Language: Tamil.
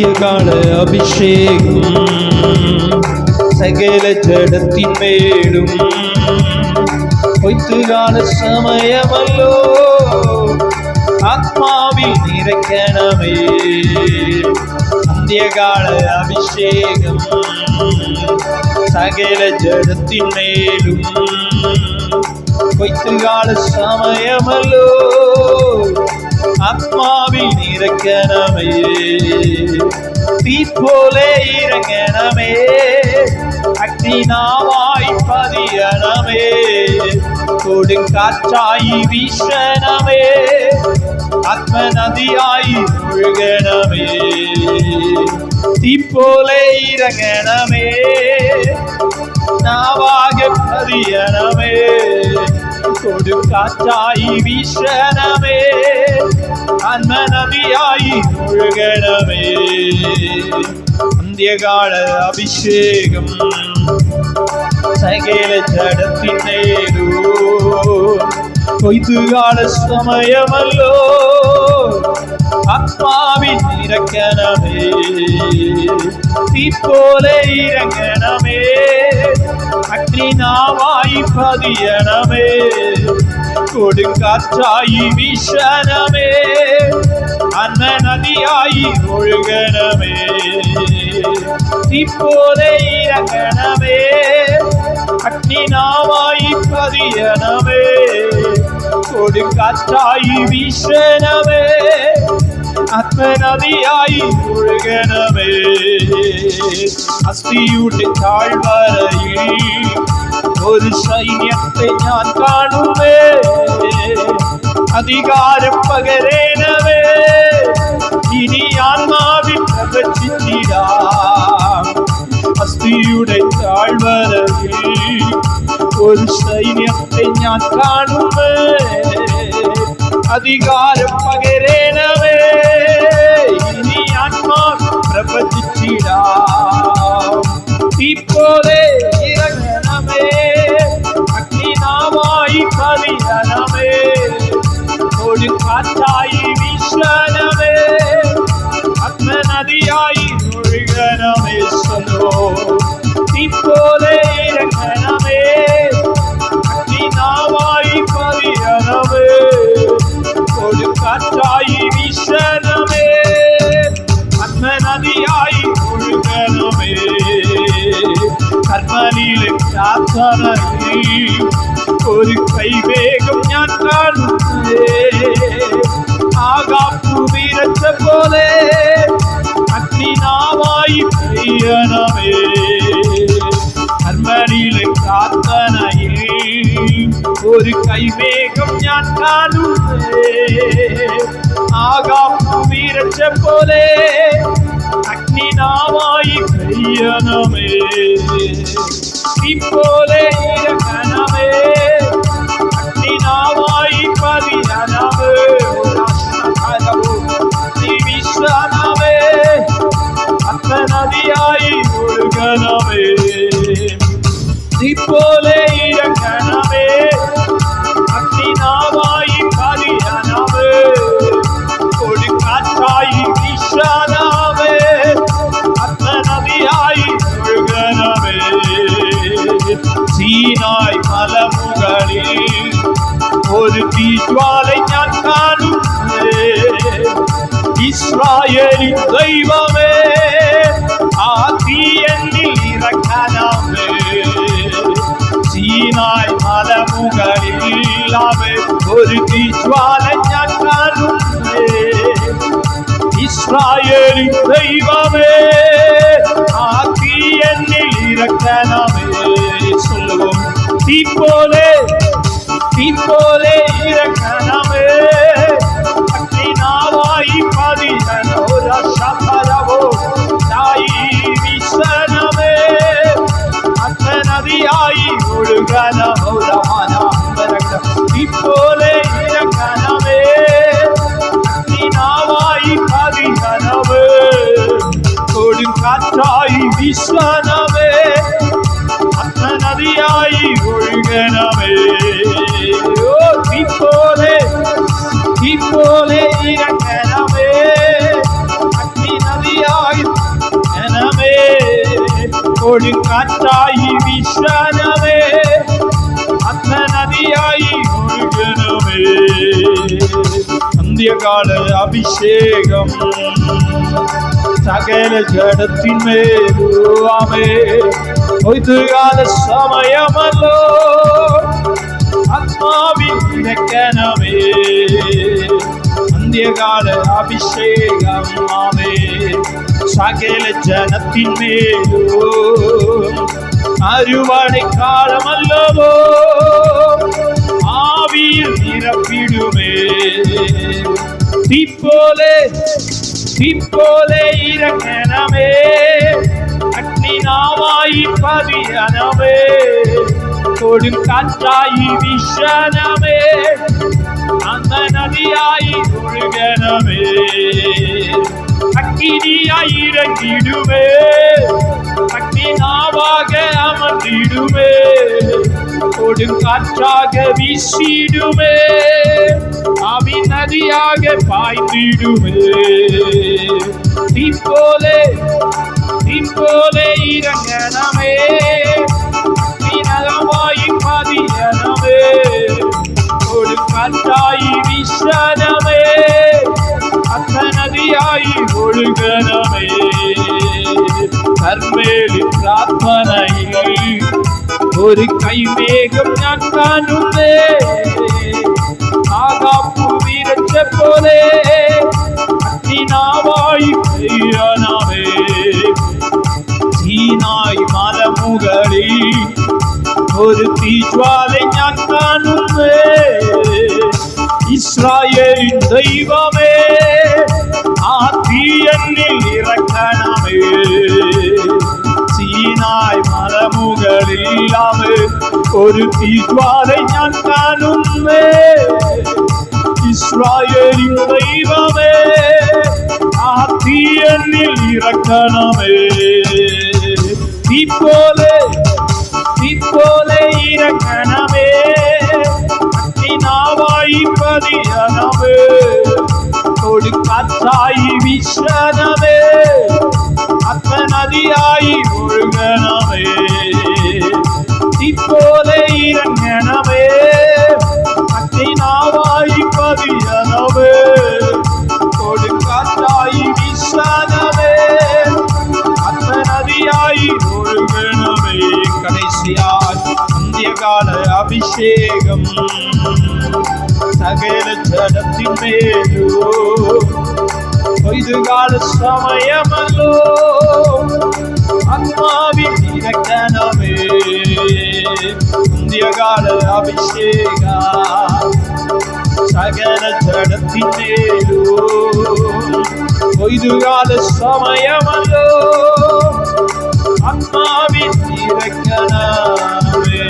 അന്ത്യകാല അഭിഷേകം. സകല ജഡത്തിന്മേലും കൊയ്ത്തുകാല സമയമല്ലോ. ആത്മാവിൽ നിറയ്ക്കണമേ. അന്ത്യകാല അഭിഷേകം. സകല ജഡത്തിന്മേലും കൊയ്ത്തുകാല സമയമല്ലോ. ആത്മാവിൽ இறங்கணமே தீப்போலே இறங்கணமே அக்னினாவாய் பதியணமே. கொடுங்காற்றாய் வீசணமே. ஆத்ம நதியாய் முழுகணமே தீப்போலே இறங்கணமே நாவாக பதியணமே. പതിയണമേ വിശ്വനമേ വീശണമേ. ആത്മനദിയായി ഒഴുകണമേ അന്ത്യകാല അഭിഷേകം സകല ജഡത്തിനേരു கொய்து கால சமயமல்லோ. ஆத்மாவின் இறக்கணமே தீப்போல இறங்கணமே அக்னி நாவாய் பதியணமே. கொடுங்காற்றாயி வீசணமே. அன்ன நதியாயி ஒழுகணமே தீப்போல இறங்கணமே அக்னி நாவாய் பதியணமே. കൊടുങ്കാറ്റായി വീശണമേ. ആത്മനദിയായി മുഴുകണമേ. അസ്ഥിയുടെ താഴ്വരയിൽ ഒരു സൈന്യത്തെ ഞാൻ കാണുമേ. അധികാരം പകരേണമേ. ഇനി ആത്മാവിൽ പ്രവചിച്ചിടാം അസ്ഥിയുടെ താഴ്വരയിൽ ഒരു സൈന്യത്തെ ഞാൻ കാണുമേ. അധികാരം പകരേണമേ. ഇനി ആത്മാ പ്രവചിച്ചിടാം ഇപ്പോലെ ഇറങ്ങണമേ. അഗ്നിനാമായി പതിയണമേ ഒരു കാറ്റായി വീശണമേ. അഗ്നനദിയായി ഒഴുകണമേ സ്വലോ ഇപ്പോലെ யானை ஒரு கை வேகம் ஞான் ஆகாப்பு வீரச்ச போலே அக்னி நாவாய் பெய்யனமே கர்மனிலே காத்தனையில் ஒரு கை வேகம் ஞான் ஆகாப்பு வீரச்ச போலே அக்னி நாவாய் பெய்யனமே sin poder. தீனாய் மலமுகளில் ஒரு தீஜ்வாலை நான் காணும் இஸ்ராயலின் தெய்வமே ஆதி என்னில் இறக்கலாமே. சீனாய் மலமுகளில் இல்லாமே ஒரு தீஜ்வாலை நான் காணும் இஸ்ராயலின் தெய்வமே ஆதி என்னில் இறக்கலாமே. தீப்போலே தீப்போலே இறக்கணமே. அக்னினாவாய் பதினோ ரஷபரவோ தாயி விசனமே. அந்த நதியாய் ஒழுகனமோ ரமணாம்பரக தீ இறக்கணமே. அக்னினாவாய் பதினவே கொடுங்காற்றாய் ஆதியாய் ஒழுகனவே ஓ தீப்போலே தீப்போலே இறங்கனவே அக்னி நதியாய் எனவே ஒழுங்காற்றாய் விசனவே அத்த நதியாய் ஒழுகனவே சந்திய கால அபிஷேகம். சகல ஜடத்தின் மேலுவாமே பொய்து கால சமயமல்லோ ஆத்மாவின் இலக்கணமே. அந்திய கால அபிஷேகமாமே சகல ஜனத்தின் மேலோ அறுவடை காலமல்லவோ ஆவியில் நிரப்பிடுமே. தீப்போலே தீப்போலே இறங்கனமே அக்னி நாவாயி பதியனமே கொடும் கொடுங்காற்றாயி விஷனமே அந்த நதியாயி ஒழுகனமே அக்கினியாய் இறங்கிடுமே. அக்னி நாவாக அமர்ந்திடுமே. கொடும் காற்றாக வீசிடுமே. அவி நதியாக பாய்ந்திடுவே நீ போலே நீ போலே இறங்கனமே வினகமாய் மதியனமே. ஒரு கண்டாய் விசனமே. அந்த நதியாய் ஒழுகனமே. கர்மேலி பிரார்த்தனையில் ஒரு கைவேகம் நான் காணுமே. പോലെ അഗ്നിനാവായി പെയ്യാനാവേ ചീനായി മലമുകളിൽ ഒരു തീജ്വാല ഞാൻ കാണുന്നേ. ഇസ്രായേൽ ദൈവമേ ആ തീയന്നിൽ ഇറക്കണമേ. ചീനായ് മലമുകളില്ലാമേ ഒരു തീജ്വാല ഞാൻ കാണുന്നേ. இஸ்ராயலின் தெய்வமே ஆத்தியனில் இறக்கணமே. இப்போலே இப்போலே இறக்கணமே அக்கினாவாய் பதியனமே தொடுக்காத்தாய் விசன சகல ஜடத்தின் மேலோ பொய்துகால சமயமல்லோ ஆத்மாவின் இலக்கணமே அந்தியகால அபிஷேகா சகல ஜடத்தின் மேலோ கொய்துகால சமயமல்லோ ஆத்மாவின் இலக்கணமே